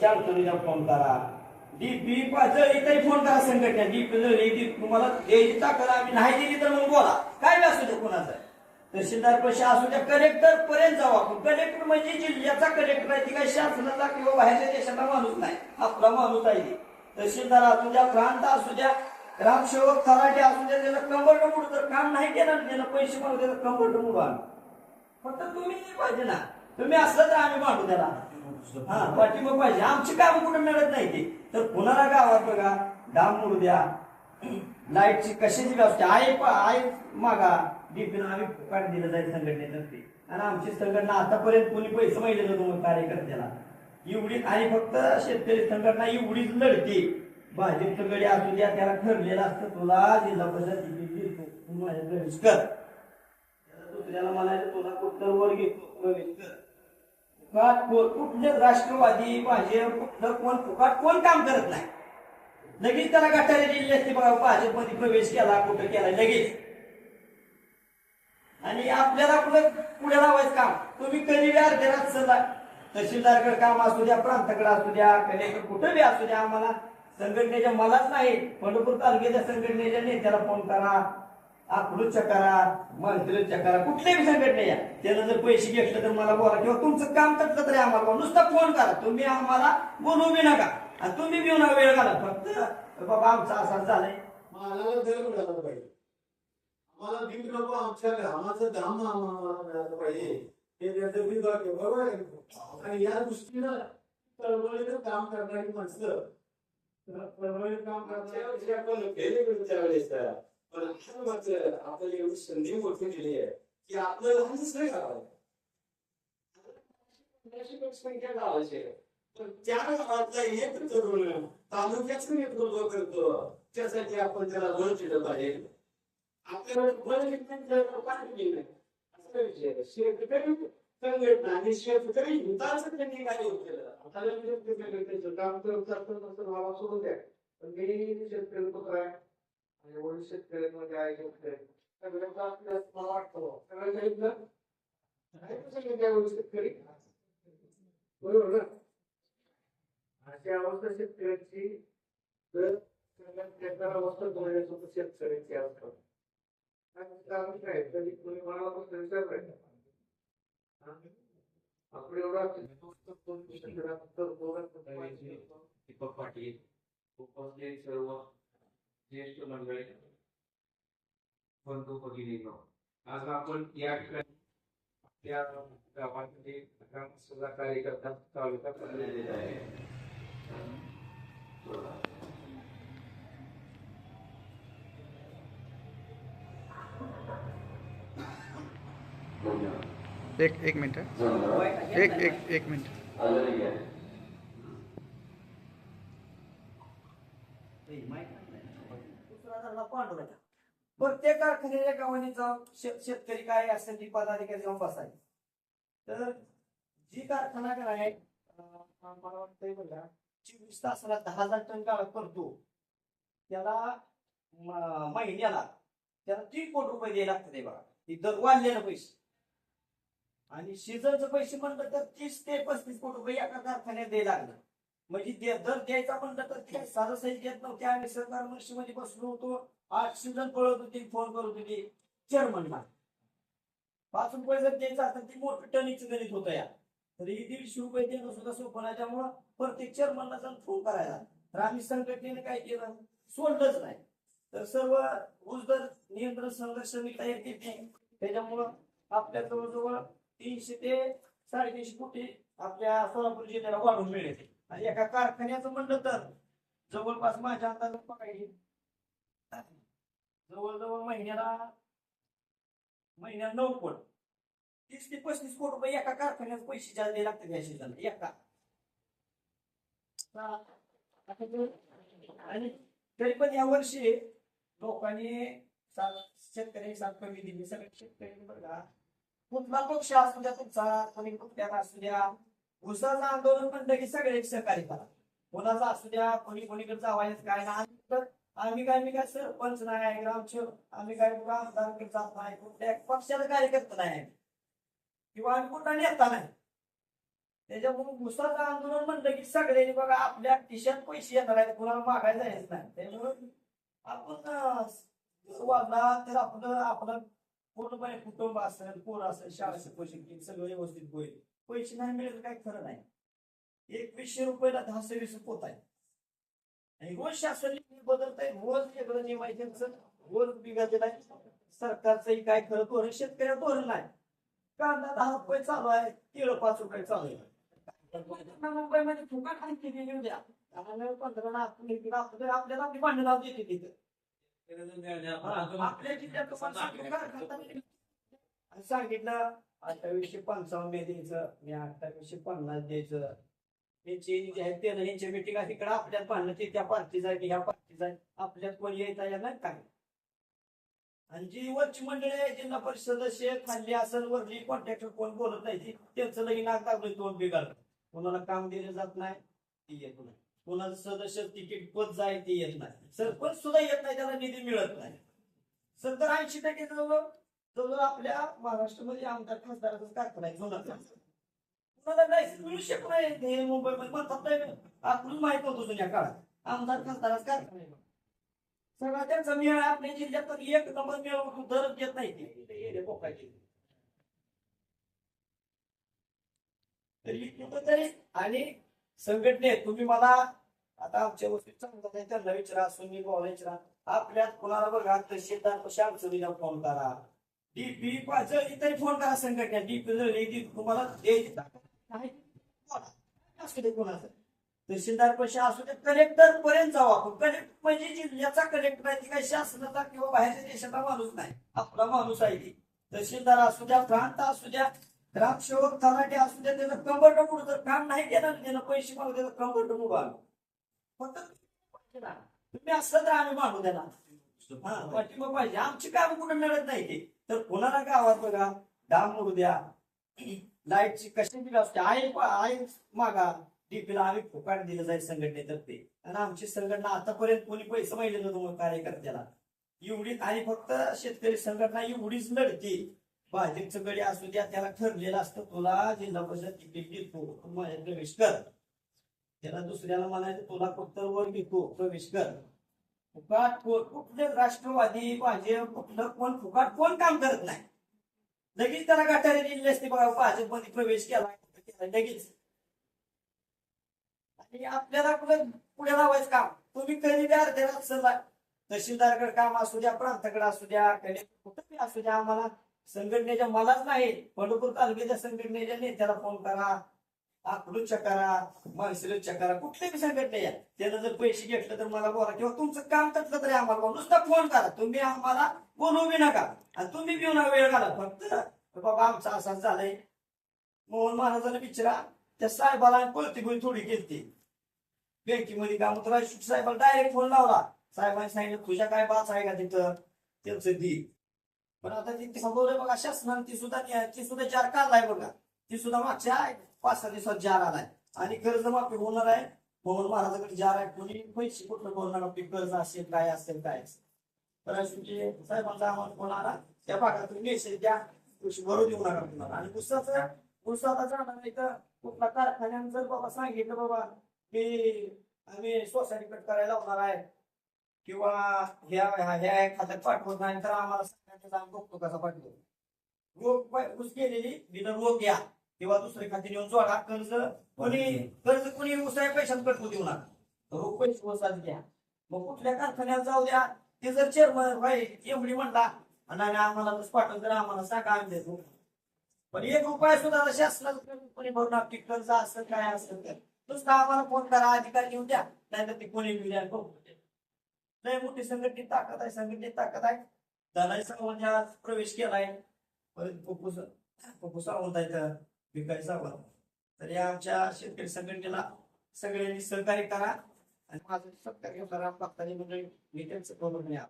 शांततेला phone करा. DP जळली तरी phone करा संघटना. डीपी जळली ती तुम्हाला. द्यायची ताकद आम्ही नाही दिली तर मग बोला. काय असू दे कोणाचं. तहसीलदार पैसे असू द्या कलेक्टर पर्यंत जाऊ आपण. कलेक्टर म्हणजे जिल्ह्याचा कलेक्टर आहे. ती काही शासनाचा किंवा बाहेरच्या देशाचा माणूस नाही. आपला माणूस आहे तहसीलदार असू द्या प्रांत असू द्या ग्रामसेवक तलाठी असू द्या त्याला कंबरड मुड जर काम नाही केलं त्याला पैसे मागू त्याला कंबरड मुड आम्ही. फक्त तुम्ही पाहिजे ना. तुम्ही असलं तर आम्ही मांडू त्याला. हा पाठिंबा पाहिजे. आमची काम कुठं मिळत नाही ते. तर कुणाला गावात बघा डाम मोडू द्या. लाईटची कशाची व्यवस्था? आहे प- आहे मागा. डीपीनं आम्ही फुकाट दिलं जाईल संघटनेतर्फे. आणि आमची संघटना आतापर्यंत कोणी पैसे माहिती नव्हतं कार्यकर्त्याला. एवढी आणि फक्त शेतकरी संघटना एवढीच लढते. भाजप गडी असू द्या त्याला ठरलेलं असतं तुला जिल्हा परिषद दिली तू माझ्या प्रवेश कर. तुझ्याला दुसऱ्याला म्हणायचं तुला कुठं वर घेतो प्रवेश कर. फुकाट कोण- राष्ट्रवादी भाजप कुठलं कोण फुकाट कोण काम करत नाही. लगेच त्याला गटारी दिली असते बघा भाजपमध्ये प्रवेश केला कुठं केला लगेच. आणि आपल्याला कुठं पुढे लावायचं काम? तुम्ही कधी बी अर्ध्या रात चला. तहसीलदारकडे काम असू द्या प्रांताकडे असू द्या कलेक्टर कुठं बी असू द्या आम्हाला. संघटनेच्या मलाच नाही. पंढरपूर तालुक्याच्या संघटनेच्या नेत्याला फोन करा. अकलूच्या करा मंत्रीच्या करा कुठल्या बी संघटनेच्या त्यानं जर पैसे घेतले तर मला बोला किंवा तुमचं काम तटलं तरी आम्हाला बोला. नुसतं फोन करा. तुम्ही आम्हाला बोलू बी नका. आणि तुम्ही बी नका वेळ घाला. फक्त बाबा आमचं असं झालंय. मला दर मिळाला पाहिजे. आम्हाला दीड नको आमच्या घामाचं दाम आम्हाला मिळालं पाहिजे. हे त्याचं बिल बरोबर आहे. आणि या दृष्टीनं चळवळीनं काम करणारी माणसं चळवळीनं काम करणारी त्यावेळेस पण आता मात्र आपल्याला एवढी संधी मोठी दिली आहे की आपलं लहानच नाही करावं लोकसंख्या गावाची आहे. पण त्या गावातला एक तरुण नेतृत्व करतो. त्यासाठी आपण त्याला बळ दिलं पाहिजे. आपल्याला बळ विकण्याचं असा विषय शेतकरी संघटना आणि शेतकरी हिताचं त्यांनी काय केलं? आता काम करत असतं भावा सोडून द्या. पण मी शेतकरी पुत्र आहे आणि वडील शेतकऱ्यांमध्ये आहे शेतकरी सगळ्यांचा आपल्याला मला वाटतं. सगळ्यांना सांगितलं आहे सगळे त्यावेळी शेतकरी बरोबर ना? अशी अवस्था शेतकऱ्यांची जर शेतकऱ्या अवस्था बोलण्यासोबत शेतकऱ्यांची अवस्था कारण काय? कधी कोणी म्हणाला विचार करायचा आपण एवढा दीपक पाटील. उपस्थित सर्व ज्येष्ठ मंडळी. बंधू भगिनींनो आज आपण या ठिकाणी आपल्या गावामध्ये ग्रामसभा कार्यकर्ता तालुका करण्यात आहे एक एक मिनिट एक एक एक मिनिट. दुसरा प्रत्येक कारखान्याच्या गावाने जाऊन शेत- शेतकरी काय असेल ती पदाधिकारी जाऊन बसायचे. तर जी कारखाना काय आहे मला वाटतंय बघा चोवीस तासाला दहा हजार टन काळ करतो. त्याला महिन्याला त्याला तीन कोटी रुपये द्यायला लागतात बघा. ती दर वाढलेलं पैसे. आणि सीझनचे पैसे म्हणलं तर तीस ते पस्तीस कोटी रुपये एका कारखान्यात द्यायला लागलं. म्हणजे दर द्यायचा म्हणलं तर ते साधं सही घेत नव्हते. आम्ही सरकारमध्ये बसलो होतो. आठ सीझन पळत होती फोन करत होती. चेअरमनला पाच रुपये जर द्यायचा असेल ती मोठं टनीचं गणित होतं या. तर ही दीडशे रुपये देणं सुद्धा सोपं नाही. त्यामुळं प्रत्येक चेअरमनला जाऊन फोन करायला. तर आम्ही संघटनेने काय केलं? सोडलंच नाही. तर सर्व ऊस नियंत्रण संघर्ष मी तयार त्याच्यामुळं आपल्या जवळजवळ तीनशे ते साडेतीनशे कोटी आपल्या सोलापूर जिल्ह्याला वाढून मिळेल. आणि एका कारखान्याचं म्हणलं तर जवळपास माझ्या अंदाज जवळजवळ महिन्याला महिन्याला नऊ कोट. तीस ते पस्तीस कोट रुपये एका कारखान्यात पैसे जास्त लागतात या सीझनला एका. आणि तरी पण या वर्षी लोकांनी शेतकरी कमी दिली. सगळे शेतकरी बघा कुठला पक्ष असू द्या तुमचा कोणी कुठल्या असू द्या. उसाचं आंदोलन म्हणलं की सगळे एक सहकार्य करा. कोणाचा असू द्या कोणी कोणीकडे जावायचं काय ना आम्ही तर आम्ही काय मी काय सरपंच नाही ग्रामसेवक. आम्ही काय आमदारकडे जात नाही कुठल्या पक्षाचा कार्यकर्ता नाही किंवा आम्ही कुठला नेता नाही. त्याच्यामुळे उसाचं आंदोलन म्हणलं की सगळ्यांनी बघा आपल्या खिशात पैसे येणार आहेत कुणाला मागायला जायचं नाही. त्याच्यामुळे आपण वाढला तर आपलं आपलं पूर्णपणे कुटुंब असेल पोर असेल शाळेचे पोषण सगळं व्यवस्थित होईल. पैसे नाही मिळेल काही खरं नाही. एकवीसशे रुपयाला दहा सव्वीस पोत आहे आणि रोज शासन बदलत आहे रोज वेगळं नियम आहे त्यांचं रोज बिघडलेलं आहे सरकारचंही काय खरं धोरण शेतकऱ्या धोरण नाही. कांदा दहा रुपये चालू आहे किलो पाच रुपये चालू आहे. मुंबईमध्ये द्या त्यामुळे पंधरा ना आपण इकडं आपलं- आपल्याला आपली भांडण लावून देते तिथं. आपल्या जिल्ह्यात सांगितलं अठ्ठावीसशे पंचावन्न द्यायचं मी अठ्ठावीसशे पन्नास द्यायचं. यांची जे आहे ते यांची मिटिंग आहे तिकडे आपल्यात पाहणं ती त्या पार्टीचा आहे ह्या पार्टीचा आहे आपल्यात कोण यायचा येणार काय? आणि जी वरची मंडळी आहे जिल्हा परिषद सदस्य खाल्ली असेल वरली कॉन्ट्रॅक्टर कोण बोलत नाही त्यांचं लगीन नाक टाकलं तोंड बिघडलं. कोणाला काम दिलं जात नाही ती येत नाही. कोणाचं सदस्य तिकीट पद जाय ती येत नाही. सरपंच सुद्धा येत नाही त्याला निधी मिळत नाही. सत्तर ऐंशी टक्के जवळ जवळ आपल्या महाराष्ट्रामध्ये आमदार खासदाराचाच कारखाना आहे जुना कुणाला लायसन्स मिळू शकत नाही ते मुंबईमध्ये म्हणतात नाही. आपण माहीत होतो जुन्या काळात. आमदार खासदाराच कारखाना आहे. सगळा त्यांचा मेळ आपल्या जिल्ह्यात तर एक नंबर मेळ दर घेत नाही ते. ते तरी कुठंतरी आणि संघटने तुम्ही मला आता आमच्या गोष्टी चांगलं त्यांना विचारा सुनील भाऊ विचारा. आपल्यात कोणाला बघा तहसीलदार कशा अडचणीला फोन करा. डीपी पाहिजे तरी फोन करा संघटना डीपी जर तुम्हाला द्यायची. असू दे कोणाचं? तहसीलदार पैसे असू दे कलेक्टर पर्यंत जाऊ आपण कलेक्टर म्हणजे जिल्ह्याचा कलेक्टर आहे ती काही शासनाचा किंवा बाहेरच्या देशाचा माणूस नाही. आपला माणूस आहे ती. तहसीलदार असू द्या प्रांत असू द्या ग्रामसेवक तलाठी असू द्या त्याचं कंबरट मुड जर काम नाही देणार त्यानं पैसे मागू त्याचं कंबरट मुगा फक्त तुम्ही असलं तर आम्ही मागू देणार. हा पाठिंबा पाहिजे. आमची काम कुठे मिळत नाही ते. तर कोणाला आवाज बघा? डाम मुरू द्या. लाईटची बिल असते आहे? आहे मागा. डीपीला आम्ही फुकाट दिलं जाईल संघटनेतर्फे. आणि आमची संघटना आतापर्यंत कोणी पैसे माहिले नव्हतं कार्यकर्त्याला. एवढी आणि फक्त शेतकरी संघटना एवढीच लढते. भाजपचं गडी असू द्या त्याला ठरलेलं असतं तुला जिल्हा परिषद तिकीट देतो प्रवेश कर. त्याला दुसऱ्याला म्हणायचं तुला फक्त वर घेतो प्रवेश कर. फुकाट कोण कुठलं राष्ट्रवादी भाजप कुठलं कोण फुकाट कोण काम करत नाही. लगेच त्याला गाठारे दिले असते बघा भाजपमध्ये प्रवेश केला लगेच. आणि आपल्याला कुठे पुढे लावायचं काम? तुम्ही कधी द्या अर्ध्याला सल्ला तहसीलदारकडे काम असू द्या प्रांताकडे असू द्या कधी कुठं असू द्या आम्हाला संघटनेच्या मलाच नाही. पंढरपूर तालुक्याच्या संघटनेच्या नेत्याला फोन करा. अकलूच्या करा. माणसिलच्या करा. कुठल्याही संघटने या त्यानं जर पैसे घेतले तर मला बोला किंवा तुमचं काम तटलं तरी आम्हाला बोला. नुसता फोन करा. तुम्ही आम्हाला बोलवू बी नका. आणि तुम्ही बी नका वेळ घाला. फक्त बाबा आमचा असाच झालाय. मोहन महाराजांना विचारा. त्या साहेबाला पळती गोळी थोडी गेलती. बँकेमध्ये काम होतं. राजशेठ साहेबाला डायरेक्ट फोन लावला. साहेबांनी सांगितलं तुझ्या काय बाच आहे का तिथं? त्यांचं दी. पण आता ती थांबवलंय बघा शासनाने ती सुद्धा ती सुद्धा जार काढलाय बघा. ती सुद्धा मागच्या पाच सहा दिवसात जार आलाय आणि कर्जमाफी होणार आहे. मोहन महाराजाकडे जार आहे कोणी पैसे कुठलं बोलणार आपली कर्ज असेल काय असेल काय असेल. तर साहेबांचा आम्हाला फोन आला. त्या भागातून मेसेज द्या. कृषी बरोबर देऊ नका तुम्हाला. आणि पुस्तकाचं पुस्तकाचा जाणार नाही तर कुठला कारखान्यानं जर बाबा सांगितलं बाबा की आम्ही सोसायटी कट करायला होणार आहे. किंवा ह्या ह्या खात्यात पाठवत नाही तर आम्हाला सांगायचं आम्ही बघतो कसा पाठवतो रोग गेलेली केलेली बिना रोग घ्या. किंवा दुसरे खाते नेऊन जोडा कर्ज कोणी कर्ज कोणी दुसऱ्या पैशात कटवू देऊ नका. रोग पैसे घ्या मग कुठल्या कारखान्यात जाऊ द्या. ते जर चेअरमन एवढी म्हणला आणि आम्हाला तसं पाठवलं तर आम्हाला सांगा आम्ही देतो. पण एक रुपया सुद्धा शासनाचं कोणी भरून आपली कर्ज असं काय असेल तर नुसतं आम्हाला फोन करा अधिकार घेऊन द्या. नाहीतर ते कोणी घेऊन द्या लय मोठी संघटनेत ताकद आहे संघटनेत ताकद आहे. दलाई सावंत प्रवेश केलाय. परत पप्पू पप्पू सावंत तर विकायचा हवा तर या आमच्या शेतकरी संघटनेला सगळ्यांनी सहकार्य करा आणि माझं सहकार्य करा भक्तांनी म्हणजे मी त्यांचं करून